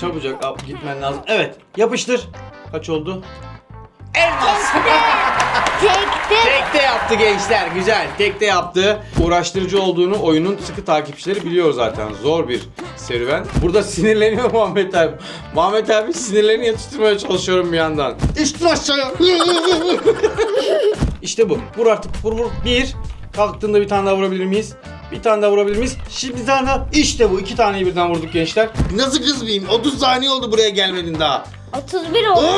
Çabucak al, gitmen lazım. Evet yapıştır. Kaç oldu? Elmas. Tekte. Tekte yaptı gençler. Güzel. Tekte yaptı. Uğraştırıcı olduğunu oyunun sıkı takipçileri biliyor zaten. Zor bir serüven. Burada sinirleniyor Muhammed abi. Muhammed abi sinirlerini yatıştırmaya çalışıyorum bir yandan. İşte aşağıya. işte bu. Vur artık. Vur vur. Bir. Kalktığında bir tane daha vurabilir miyiz? Bir tane daha vurabilir miyiz? Şimdi bir tane daha. İşte bu. İki taneyi birden vurduk gençler. Nasıl kızmayayım? 30 saniye oldu buraya gelmedin daha. 31 oldu.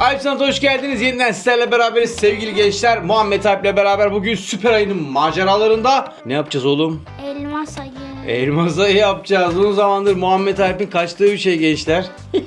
Alp Sanat hoş geldiniz. Yeniden sizlerle beraberiz sevgili gençler. Muhammed Alp'le beraber bugün Süper Ayı'nın maceralarında ne yapacağız oğlum? Elmas ayı. Elmas ayı yapacağız. Uzun zamandır Muhammed Alp'in kaçtığı bir şey gençler.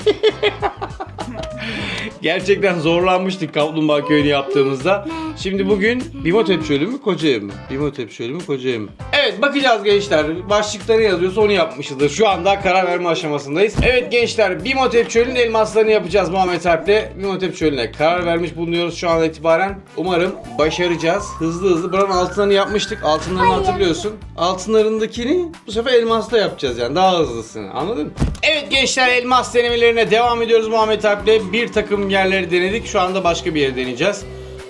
Gerçekten zorlanmıştık Kaplumbağa Köyü'nü yaptığımızda. Şimdi bugün Bimotep Çölü mü Kocaeli mi? Bimotep Çölü mü Kocaeli mi? Evet bakacağız gençler. Başlıkta ne yazıyorsa onu yapmışızdır. Şu anda karar verme aşamasındayız. Evet gençler Bimotep Çölü'nün elmaslarını yapacağız Muhammed Alp'le. Bimotep Çölü'ne karar vermiş bulunuyoruz şu an itibaren. Umarım başaracağız. Hızlı hızlı. Buranın altınlarını yapmıştık. Altınlarını hatırlıyorsun. Altınlarındakini bu sefer elmasla yapacağız yani. Daha hızlısını. Anladın mı? Evet gençler elmas denemelerine devam ediyoruz Muhammed Alp'le. Bir takım yerleri denedik. Şu anda başka bir yeri deneyeceğiz.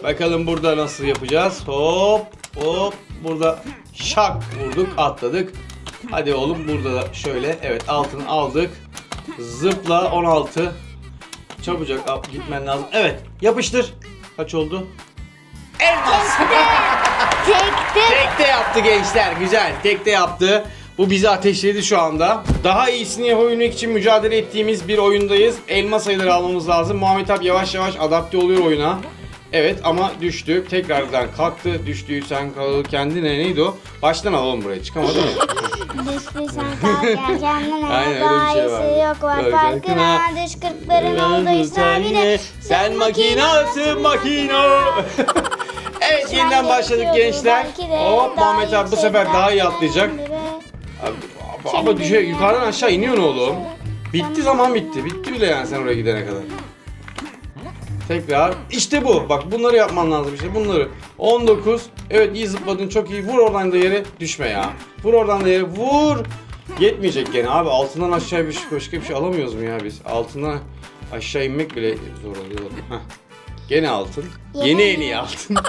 Bakalım burada nasıl yapacağız. Hop hop burada şak vurduk atladık. Hadi oğlum burada da şöyle evet altını aldık. Zıpla 16. Çabucak al, gitmen lazım. Evet yapıştır. Kaç oldu? Elmas. Tekte. Tekte yaptı gençler. Güzel. Tekte yaptı. Bu bizi ateşledi şu anda. Daha iyisini yapabilmek için mücadele ettiğimiz bir oyundayız. Elma sayıları almamız lazım. Muhammed abi yavaş yavaş adapte oluyor oyuna. Evet ama düştü. Tekrardan kalktı. Düştü sen kal kendine neydi o? Baştan alalım buraya. Çıkamadı mı? Düştü sen kalk kendine. Aynen, öyle bir şey var. Yok var farkına. Düş kırkların olduysa bile. Sen makinasın makina. evet yeniden başladık gençler. Hop Muhammed abi bu sefer daha iyi atlayacak. Abi, ama düşe, yukarıdan aşağı iniyorsun oğlum. Bitti zaman bitti. Bitti bile yani sen oraya gidene kadar. Tekrar. İşte bu. Bak bunları yapman lazım işte bunları. 19. Evet iyi zıpladın çok iyi. Vur oradan da yere düşme ya. Vur oradan da yere vur. Yetmeyecek gene abi. Altından aşağı bir şey, başka bir şey alamıyoruz mu ya biz? Altından aşağı inmek bile zor oluyor. Heh. Gene altın. Yeni en iyi altın.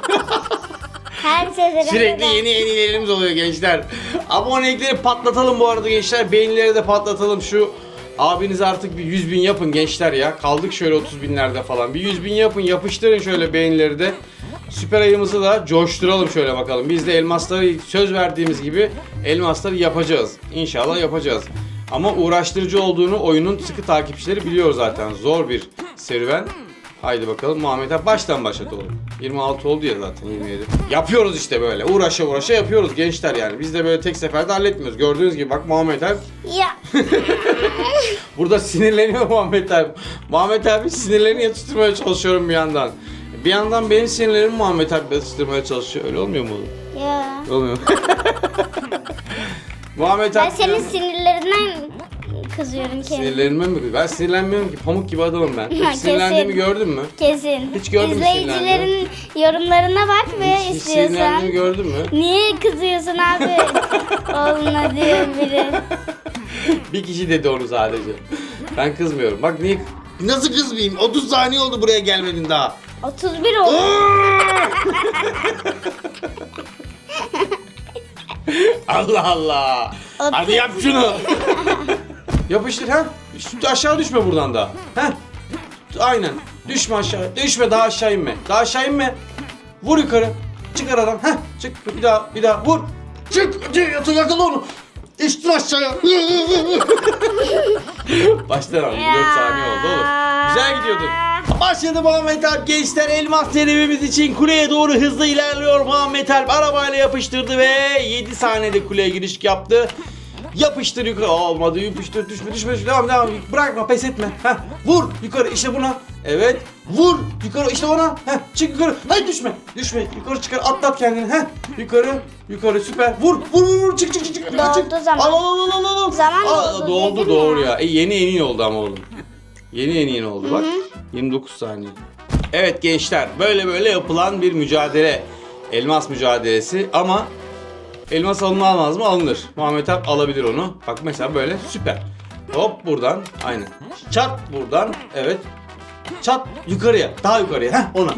Her seferinde Sürekli yeni yenilerimiz oluyor gençler. Abonelikleri patlatalım bu arada gençler. Beğenileri de patlatalım. Şu abiniz artık bir 100 bin yapın gençler ya. Kaldık şöyle 30 binlerde falan. Bir 100 bin yapın yapıştırın şöyle beğenileri de. Süper ayımızı da coşturalım şöyle bakalım. Biz de elmasları söz verdiğimiz gibi elmasları yapacağız. İnşallah yapacağız. Ama uğraştırıcı olduğunu oyunun sıkı takipçileri biliyor zaten. Zor bir serüven. Haydi bakalım Muhammed baştan başlat oğlum. 26 oldu ya zaten 27. Yapıyoruz işte böyle. Uğraşa uğraşa yapıyoruz gençler yani. Biz de böyle tek seferde halletmiyoruz. Gördüğünüz gibi bak Muhammed abi Ya. burada sinirleniyor Muhammed abi. Muhammed abi sinirlerini yatıştırmaya çalışıyorum bir yandan. Bir yandan benim sinirlerimi Muhammed abi yatıştırmaya çalışıyor. Öyle olmuyor mu oğlum? Ya. Olmuyor. Muhammed Ben abi senin sinirlerinden kızıyorum kendim. sinirlerime mi? Ben sinirlenmiyorum ki. Pamuk gibi adamım ben. Hiç sinirlendiğimi kesin. gördün mü? Kesin. Hiç gördün mü İzleyicilerin yorumlarına bak ve Hiç sinirlendiğimi istiyorsan. gördün mü? Niye kızıyorsun abi? Oğluna diyor biri. Bir kişi dedi onu sadece. Ben kızmıyorum. Bak niye... Nasıl kızmayayım? 30 saniye oldu buraya gelmedin daha. 31 oldu. Allah Allah. Hadi yap şunu. Yapıştır ha. Aşağı düşme buradan da. Ha. Aynen. Düşme aşağı. Düşme daha aşağı inme. Daha aşağı inme. Vur yukarı. Çık aradan. Ha. Çık bir daha bir daha vur. Çık. Çık. Yakala onu. İştir aşağıya. Baştan al. 4 saniye oldu oğlum. Güzel gidiyordun. Başladı Muhammed Alp gençler elmas denememiz için kuleye doğru hızlı ilerliyor Muhammed Alp arabayla yapıştırdı ve 7 saniyede kuleye giriş yaptı. Yapıştır yukarı. Olmadı yapıştır düşme düşme düşme. devam devam bırakma pes etme. Heh, vur yukarı işte buna. Evet vur yukarı işte ona. Heh, çık yukarı. Hayır düşme düşme yukarı çıkar atlat kendini. Heh, yukarı yukarı süper. Vur vur vur vur çık çık çık çık. Doldu çık. zaman. Al al al al al. Zaman Aa, doldu, Doldu doğru ya. ya. E, yeni yeni oldu ama oğlum. Yeni yeni yeni oldu bak. 29 saniye. Evet gençler böyle böyle yapılan bir mücadele. Elmas mücadelesi ama Elmas alınmaz mı? Alınır. Muhammed Alp alabilir onu. Bak mesela böyle süper. Hop buradan. Aynen. Çat buradan. Evet. Çat yukarıya. Daha yukarıya. Heh ona.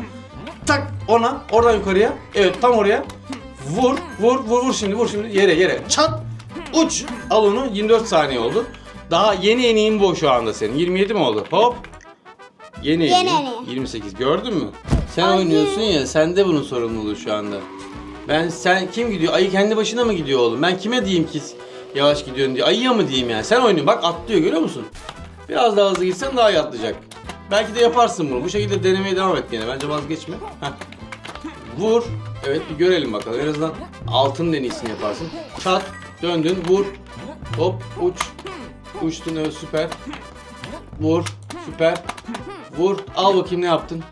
Tak ona. Oradan yukarıya. Evet tam oraya. Vur. Vur. Vur. Vur şimdi. Vur şimdi. Yere yere. Çat. Uç. Al onu. 24 saniye oldu. Daha yeni eniğin bu şu anda senin. 27 mi oldu? Hop. Yeni Yeni eniğin. eniği. 28. Gördün mü? Sen oynuyorsun ya. Sende bunun sorumluluğu şu anda. Ben sen kim gidiyor? Ayı kendi başına mı gidiyor oğlum? Ben kime diyeyim ki yavaş gidiyorsun diye. Ayıya mı diyeyim yani? Sen oynuyorsun. Bak atlıyor görüyor musun? Biraz daha hızlı gitsen daha iyi atlayacak. Belki de yaparsın bunu. Bu şekilde denemeye devam et gene. Bence vazgeçme. Heh. Vur. Evet bir görelim bakalım. En azından altın denizini yaparsın. Çat. Döndün. Vur. Hop. Uç. Uçtun evet süper. Vur. Süper. Vur. Al bakayım ne yaptın?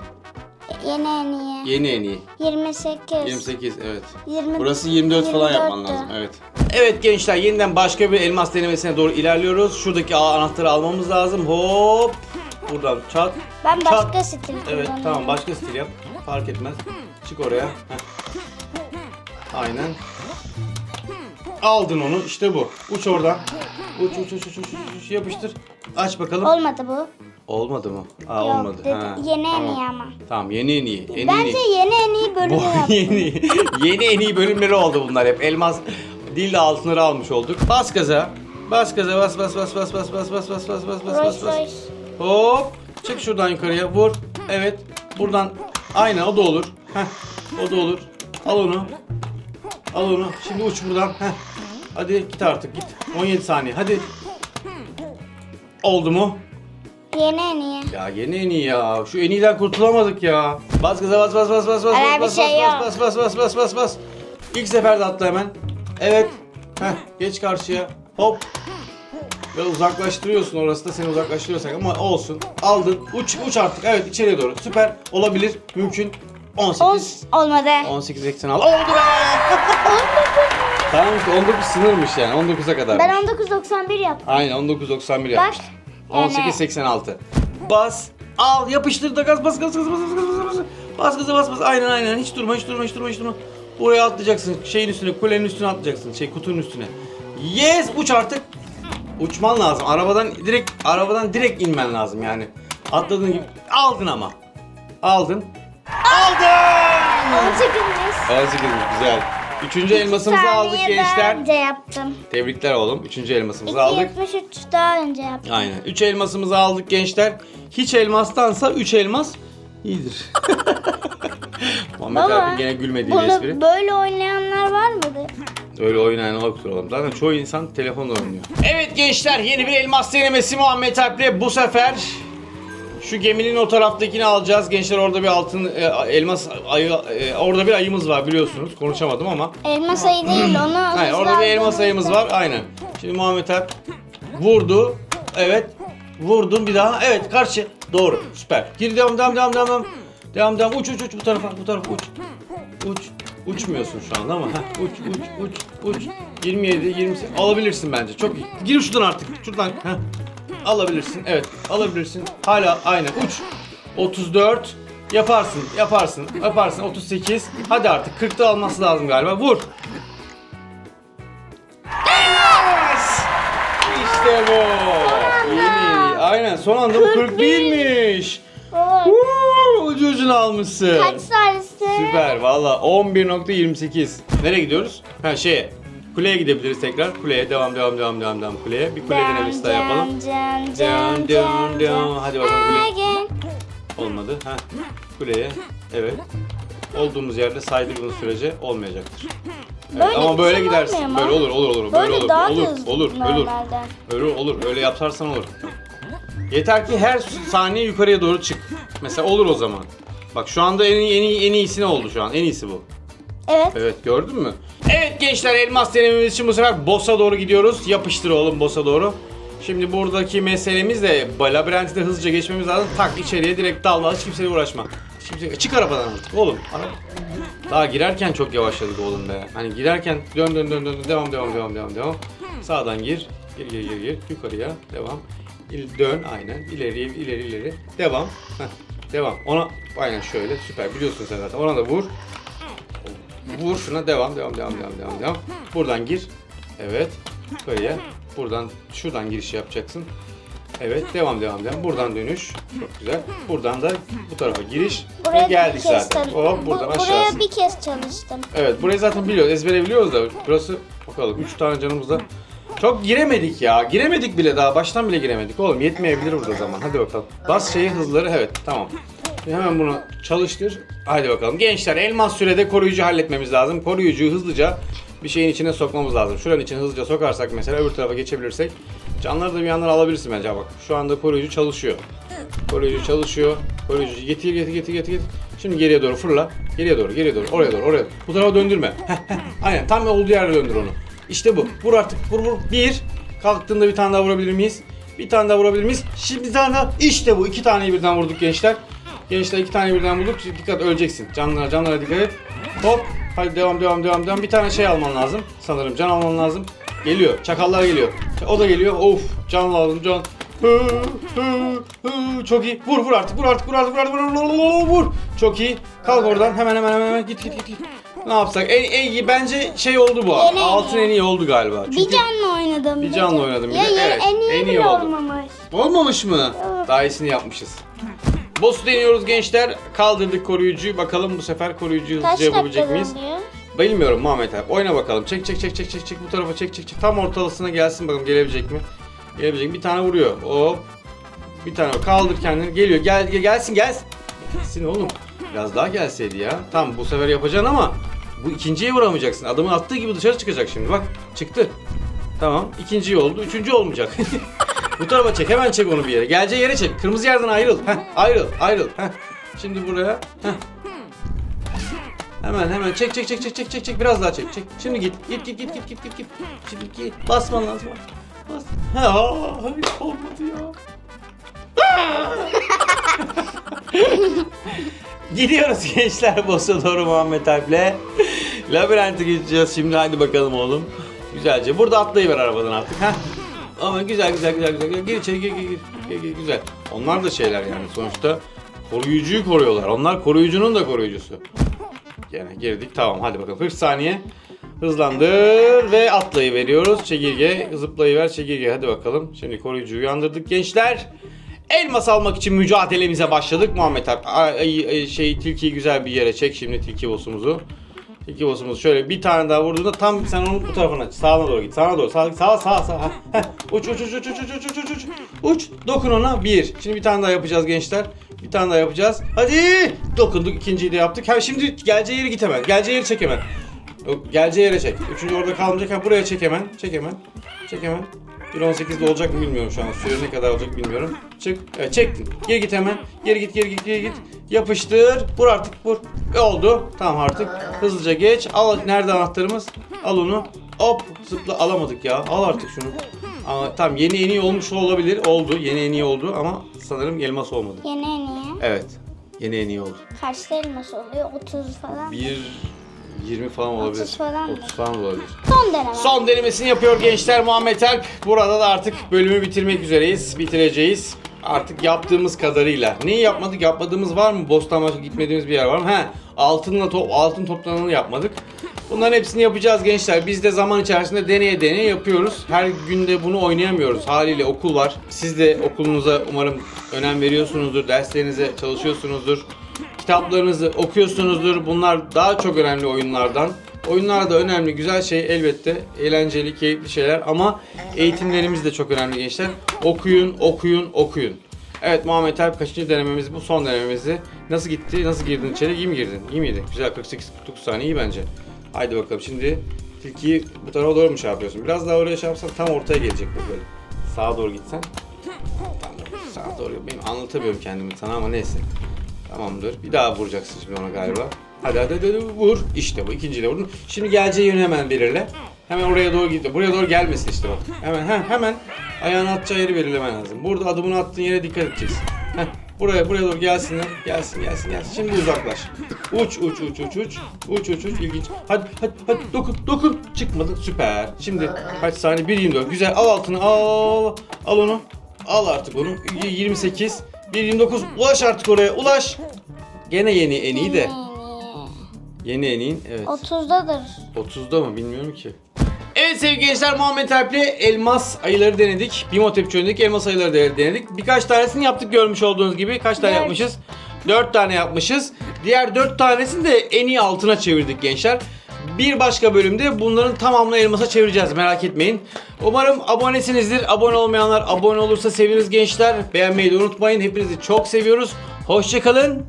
Yeni en iyi. Yeni en iyi. 28. 28 evet. 20. Burası 24 falan yapman 24'tü. lazım. Evet. Evet gençler yeniden başka bir elmas denemesine doğru ilerliyoruz. Şuradaki a- anahtarı almamız lazım. Hop. Buradan çat. Ben çat. başka stil Evet kullanıyorum. tamam başka stil yap. Fark etmez. Çık oraya. Heh. Aynen. Aldın onu işte bu. Uç oradan. Uç uç uç uç uç, uç, uç. yapıştır. Aç bakalım. Olmadı bu. Olmadı mı? Aa Yok, olmadı. dedi- Ha, yeni en tamam. iyi ama. Tamam yeni en iyi. En iyi. Bence yeni en iyi Bu bölümü yeni, yeni en iyi bölümleri oldu bunlar hep. Elmas değil de altınları almış olduk. Bas gaza. Bas gaza bas bas bas bas bas bas bas bas bas bas bas bas Rolls bas. Royce. Hop. Çık şuradan yukarıya vur. Evet. Buradan aynen o da olur. Heh. O da olur. Al onu. Al onu. Şimdi uç buradan. Heh. Hadi git artık git. 17 saniye. Hadi. Oldu mu? Yeni en iyi. Ya yeni en iyi ya. Şu en iyiden kurtulamadık ya. Bas gaza bas bas bas bas bas Öyle bir bas şey bas yok. bas bas bas bas bas bas. İlk seferde atla hemen. Evet. Heh, geç karşıya. Hop. Ve uzaklaştırıyorsun orası da seni uzaklaştırıyorsak ama olsun. Aldın. Uç uç artık. Evet içeriye doğru. Süper. Olabilir. Mümkün. 18. 10 olmadı. 18 80 al. Oldu be. tamam işte 19 sınırmış yani. 19'a kadar. Ben 1991 yaptım. Aynen 1991 yapmış. yani- 1886. Bas. Al yapıştır da gaz bas gaz gaz bas gaz gaz bas. Bas gaza bas bas. Aynen aynen. Hiç durma hiç durma hiç durma hiç durma. Buraya atlayacaksın. Şeyin üstüne, kulenin üstüne atlayacaksın. Şey kutunun üstüne. Yes uç artık. Uçman lazım. Arabadan direkt arabadan direkt inmen lazım yani. Atladığın gibi aldın ama. Aldın. Aldın. 18'miş. 18 güzel. Üçüncü elmasımızı aldık Saniye daha gençler. önce yaptım. Tebrikler oğlum. Üçüncü elmasımızı aldık. 273 daha önce yaptım. Aynen. 3 elmasımızı aldık gençler. Hiç elmastansa 3 elmas iyidir. Muhammed Baba, abi gene gülmediği espri. Bunu böyle oynayanlar var mıdır? Öyle oynayan yoktur oğlum. Zaten çoğu insan telefonla oynuyor. Evet gençler yeni bir elmas denemesi Muhammed Alp'le bu sefer şu geminin o taraftakini alacağız. Gençler orada bir altın e, elmas ayı e, orada bir ayımız var biliyorsunuz. Konuşamadım ama. Elma sayı değil onu. Hızlı orada bir elmas sayımız var. Aynen. Şimdi Muhammed Alp vurdu. Evet. Vurdun bir daha. Evet karşı. Doğru. Süper. Gir devam devam devam devam. Devam devam. Uç uç uç bu tarafa bu tarafa uç. Uç. Uçmuyorsun şu anda ama. Heh, uç uç uç uç. 27 28 alabilirsin bence. Çok iyi. Gir şuradan artık. Şuradan. Heh. Alabilirsin. Evet. Alabilirsin. Hala aynı. Uç. 34 Yaparsın, yaparsın, yaparsın. 38. Hadi artık 40'ta alması lazım galiba. Vur. Yes! İşte bu. Yeni. Aynen son anda bu 41'miş. Oo, Woo! Ucu ucuna almışsın. Kaç tanesi? Süper valla 11.28. Nereye gidiyoruz? Ha şeye. Kuleye gidebiliriz tekrar. Kuleye devam devam devam devam devam kuleye. Bir kule denemesi daha yapalım. Can, can, can. Hadi bakalım kule. Olmadı. Ha. Kuleye. Evet. Olduğumuz yerde saydığımız sürece olmayacaktır. Evet, Böyle ama böyle gitsem gidersin. olmuyor mu? Böyle olur, olur, olur. Böyle, Böyle olur. daha olur, hızlı olur, olur, normalden. Öyle olur. Öyle yaparsan olur. Yeter ki her saniye yukarıya doğru çık. Mesela olur o zaman. Bak şu anda en iyi, en iyi, en iyisi ne oldu şu an? En iyisi bu. Evet. Evet gördün mü? Evet gençler elmas denememiz için bu sefer boss'a doğru gidiyoruz. Yapıştır oğlum boss'a doğru. Şimdi buradaki meselemiz de labirenti hızlıca geçmemiz lazım. Tak içeriye direkt dal hiç kimseye uğraşma. Hiç kimse... Çık arabadan artık oğlum. Daha girerken çok yavaşladık oğlum be. Hani girerken dön dön dön dön devam devam devam devam devam. Sağdan gir. Gir gir gir gir. Yukarıya devam. İl- Dön aynen. İleri ileri ileri. Devam. Heh, devam. Ona aynen şöyle süper biliyorsun sen zaten. Ona da vur. Vur şuna devam devam devam devam devam devam. Buradan gir. Evet. Yukarıya. Buradan şuradan giriş yapacaksın. Evet devam devam devam. Buradan dönüş. Çok güzel. Buradan da bu tarafa giriş. Ve Buraya geldik bir kez zaten. çalış- Hop Bu- buradan Buraya aşağısı. bir kez çalıştım. Evet burayı zaten biliyoruz. Ezbere biliyoruz da burası bakalım 3 tane canımızda. Çok giremedik ya. Giremedik bile daha. Baştan bile giremedik. Oğlum yetmeyebilir burada zaman. Hadi bakalım. Bas şeyi hızları. Evet tamam. Hemen bunu çalıştır. Hadi bakalım. Gençler elmas sürede koruyucu halletmemiz lazım. Koruyucuyu hızlıca bir şeyin içine sokmamız lazım. Şuranın içine hızlıca sokarsak mesela öbür tarafa geçebilirsek. Canları da bir yandan alabilirsin bence. Bak şu anda koruyucu çalışıyor. Koruyucu çalışıyor. Koruyucu getir getir getir getir getir. Şimdi geriye doğru fırla. Geriye doğru, geriye doğru, oraya doğru, oraya. Bu tarafa döndürme. Aynen tam olduğu yerde döndür onu. İşte bu. Vur artık. Vur vur. Bir. Kalktığında bir tane daha vurabilir miyiz? Bir tane daha vurabilir miyiz? Şimdi bir tane daha. İşte bu. İki taneyi birden vurduk gençler. Gençler iki tane birden. Şimdi Dikkat öleceksin. Canlara canlara dikkat et. Hop. Hadi devam devam devam devam. Bir tane şey alman lazım. Sanırım can alman lazım. Geliyor. Çakallar geliyor. O da geliyor. Of. Can lazım can. Hı, hı, hı. Çok iyi. Vur vur artık. Vur artık. Vur artık. Vur artık. Vur, vur, vur, vur. Çok iyi. Kalk oradan. Hemen hemen hemen hemen. Git git git. git. Ne yapsak? En, en iyi bence şey oldu bu. En. Altın en iyi oldu galiba. Bir canlı oynadım. Bir canlı oynadım bir de. Evet, en iyi, en iyi oldu. olmamış. Olmamış mı? Daha iyisini yapmışız. Boss'u deniyoruz gençler. Kaldırdık koruyucuyu. Bakalım bu sefer koruyucuyu Kaç hızlıca yapabilecek dakika miyiz? oluyor? Bilmiyorum Muhammed abi. Oyna bakalım. Çek çek çek çek çek çek bu tarafa çek çek çek. Tam ortalasına gelsin bakalım gelebilecek mi? Gelebilecek mi? Bir tane vuruyor. Hop. Bir tane kaldır kendini. Geliyor. Gel gel- gelsin gelsin. Gelsin oğlum. Biraz daha gelseydi ya. Tamam bu sefer yapacaksın ama bu ikinciye vuramayacaksın. Adamın attığı gibi dışarı çıkacak şimdi. Bak çıktı. Tamam. ikinci oldu. Üçüncü olmayacak. bu tarafa çek. Hemen çek onu bir yere. Geleceği yere çek. Kırmızı yerden ayrıl. Heh, ayrıl. Ayrıl. Heh. Şimdi buraya. Heh. Hemen hemen çek çek çek çek çek çek çek biraz daha çek çek. Şimdi git git git git git git git git. Şimdi git basman lazım. Bas. Ha, hayır olmadı ya. Gidiyoruz gençler boss'a doğru Muhammed Alp'le. Labirente gideceğiz şimdi hadi bakalım oğlum. Güzelce. Burada atlayıver arabadan artık. Heh. Ama güzel güzel güzel güzel. Gir içeri gir gir gir. gir, gir. Güzel. Onlar da şeyler yani sonuçta koruyucuyu koruyorlar. Onlar koruyucunun da koruyucusu. Gene girdik. Tamam hadi bakalım. 40 saniye. Hızlandır ve atlayı veriyoruz. Çekirge zıplayıver çekirge. Hadi bakalım. Şimdi koruyucuyu uyandırdık gençler. Elmas almak için mücadelemize başladık Muhammed abi. Ay, ay, şey tilkiyi güzel bir yere çek şimdi tilki boss'umuzu. Tilki boss'umuzu şöyle bir tane daha vurduğunda tam sen onun bu tarafına sağına doğru git. Sağına doğru. Sağ sağ sağ sağ. Heh. Uç uç uç uç uç uç uç uç uç uç. Dokun ona. Bir. Şimdi bir tane daha yapacağız gençler. Bir tane daha yapacağız. Hadi. Dokunduk. ikinciyi de yaptık. Ha, şimdi geleceği yeri git hemen. Geleceği yeri çek hemen. Geleceği yere çek. Üçüncü orada kalmayacak. Ha, buraya çek hemen. Çek hemen. Çek hemen. 1.18'de olacak mı bilmiyorum şu an. Süre ne kadar olacak bilmiyorum. Çık. Evet çektin. Geri git hemen. Geri git geri git geri git. Yapıştır. Vur artık vur. E, oldu. Tamam artık. Hızlıca geç. Al. Nerede anahtarımız? Al onu. Hop. Zıpla. Alamadık ya. Al artık şunu. Ama tamam yeni en iyi olmuş olabilir. Oldu. Yeni en iyi oldu ama sanırım elmas olmadı. Yeni en iyi. Evet. Yeni en iyi oldu. Kaçta elmas oluyor? 30 falan. Bir 20 falan olabilir. 30 falan mı? 30 falan olabilir. Son deneme. Son denemesini yapıyor gençler Muhammed Alp. Burada da artık bölümü bitirmek üzereyiz. Bitireceğiz. Artık yaptığımız kadarıyla. Neyi yapmadık? Yapmadığımız var mı? Bostan başka gitmediğimiz bir yer var mı? He. Altınla top, altın toplananı yapmadık. Bunların hepsini yapacağız gençler. Biz de zaman içerisinde deneye deneye yapıyoruz. Her günde bunu oynayamıyoruz. Haliyle okul var. Siz de okulunuza umarım önem veriyorsunuzdur. Derslerinize çalışıyorsunuzdur. Kitaplarınızı okuyorsunuzdur. Bunlar daha çok önemli oyunlardan. Oyunlar da önemli, güzel şey elbette. Eğlenceli, keyifli şeyler ama eğitimlerimiz de çok önemli gençler. Okuyun, okuyun, okuyun. Evet Muhammed Alp kaçıncı denememiz bu? Son denememizdi. Nasıl gitti? Nasıl girdin içeri? İyi mi girdin? İyi miydi? Güzel 48-49 saniye iyi bence. Haydi bakalım şimdi tilkiyi bu tarafa doğru mu şey yapıyorsun? Biraz daha oraya şey tam ortaya gelecek bu böyle. Sağa doğru gitsen. Sağa doğru. Benim anlatamıyorum kendimi sana ama neyse. Tamamdır. Bir daha vuracaksın şimdi ona galiba. Hadi hadi hadi, vur. İşte bu. İkinciyle vurdun. Şimdi geleceği yönü hemen belirle. Hemen oraya doğru git. Buraya doğru gelmesin işte bak. Hemen he, hemen ayağını atacağı yeri belirlemen lazım. Burada adımını attığın yere dikkat edeceksin. Heh, buraya buraya doğru gelsinler. Gelsin gelsin gelsin. Şimdi uzaklaş. Uç uç uç uç uç. Uç uç uç. İlginç. Hadi hadi hadi dokun dokun. Çıkmadı. Süper. Şimdi kaç saniye? 1.24. Güzel. Al altını. Al. Al onu. Al artık onu. 28. 1.29. Ulaş artık oraya. Ulaş. Gene yeni en iyi de. Yeni en iyi. Evet. 30'dadır. 30'da mı bilmiyorum ki. Evet sevgili gençler Muhammed Alp'le elmas ayıları denedik. Bimo tepçi oynadık elmas ayıları da denedik. Birkaç tanesini yaptık görmüş olduğunuz gibi. Kaç tane Dört. yapmışız? 4 tane yapmışız. Diğer 4 tanesini de en iyi altına çevirdik gençler. Bir başka bölümde bunların tamamını elmasa çevireceğiz merak etmeyin. Umarım abonesinizdir. Abone olmayanlar abone olursa seviniriz gençler. Beğenmeyi de unutmayın. Hepinizi çok seviyoruz. Hoşçakalın.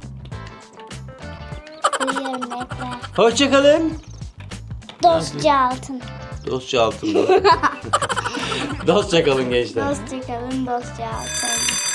Hoşçakalın. Dostça altın. Dostça altında. Dostça kalın gençler. Dostça kalın dostça altın.